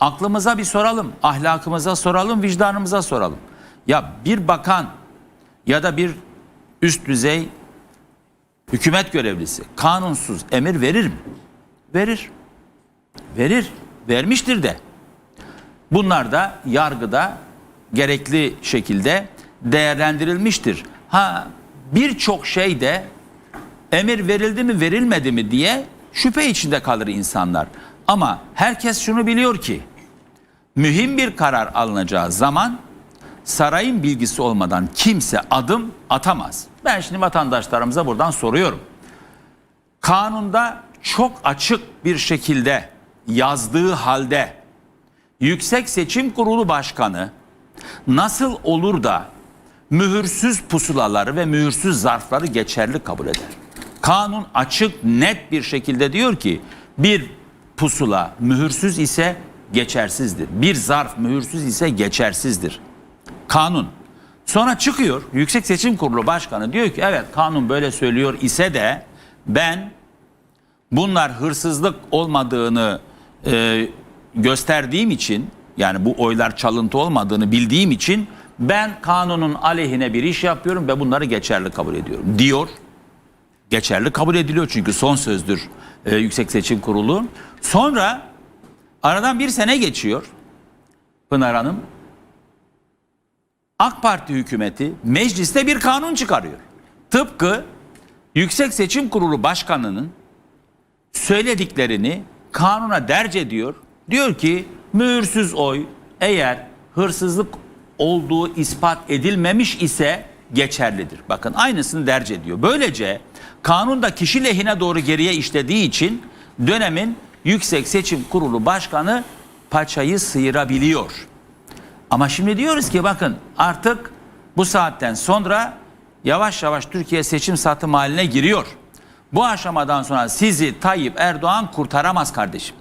Aklımıza bir soralım, ahlakımıza soralım, vicdanımıza soralım. Ya bir bakan ya da bir üst düzey hükümet görevlisi kanunsuz emir verir mi? Verir. Verir. Vermiştir de. Bunlar da yargıda gerekli şekilde değerlendirilmiştir. Ha birçok şey de emir verildi mi verilmedi mi diye şüphe içinde kalır insanlar. Ama herkes şunu biliyor ki mühim bir karar alınacağı zaman sarayın bilgisi olmadan kimse adım atamaz. Ben şimdi vatandaşlarımıza buradan soruyorum. Kanunda çok açık bir şekilde yazdığı halde Yüksek Seçim Kurulu Başkanı nasıl olur da mühürsüz pusulaları ve mühürsüz zarfları geçerli kabul eder? Kanun açık net bir şekilde diyor ki bir pusula mühürsüz ise geçersizdir. Bir zarf mühürsüz ise geçersizdir. Kanun. Sonra çıkıyor Yüksek Seçim Kurulu Başkanı diyor ki evet kanun böyle söylüyor ise de ben bunlar hırsızlık olmadığını e, gösterdiğim için yani bu oylar çalıntı olmadığını bildiğim için ben kanunun aleyhine bir iş yapıyorum ve bunları geçerli kabul ediyorum diyor. Geçerli kabul ediliyor çünkü son sözdür e, Yüksek Seçim Kurulu. Sonra aradan bir sene geçiyor Pınar Hanım. AK Parti hükümeti mecliste bir kanun çıkarıyor. Tıpkı Yüksek Seçim Kurulu Başkanı'nın söylediklerini kanuna derc ediyor. Diyor ki mühürsüz oy eğer hırsızlık olduğu ispat edilmemiş ise geçerlidir. Bakın aynısını derc ediyor. Böylece kanunda kişi lehine doğru geriye işlediği için dönemin Yüksek Seçim Kurulu Başkanı paçayı sıyırabiliyor. Ama şimdi diyoruz ki bakın artık bu saatten sonra yavaş yavaş Türkiye seçim satım haline giriyor. Bu aşamadan sonra sizi Tayyip Erdoğan kurtaramaz kardeşim.